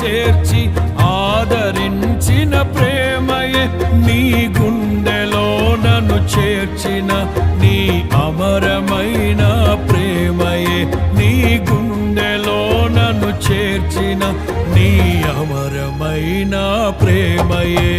చేర్చి ఆదరించిన ప్రేమయే నీ గుండెలో నన్ను చేర్చిన నీ అమరమైన ప్రేమయే నీ గుండెలో నన్ను చేర్చిన నీ అమరమైన ప్రేమయే.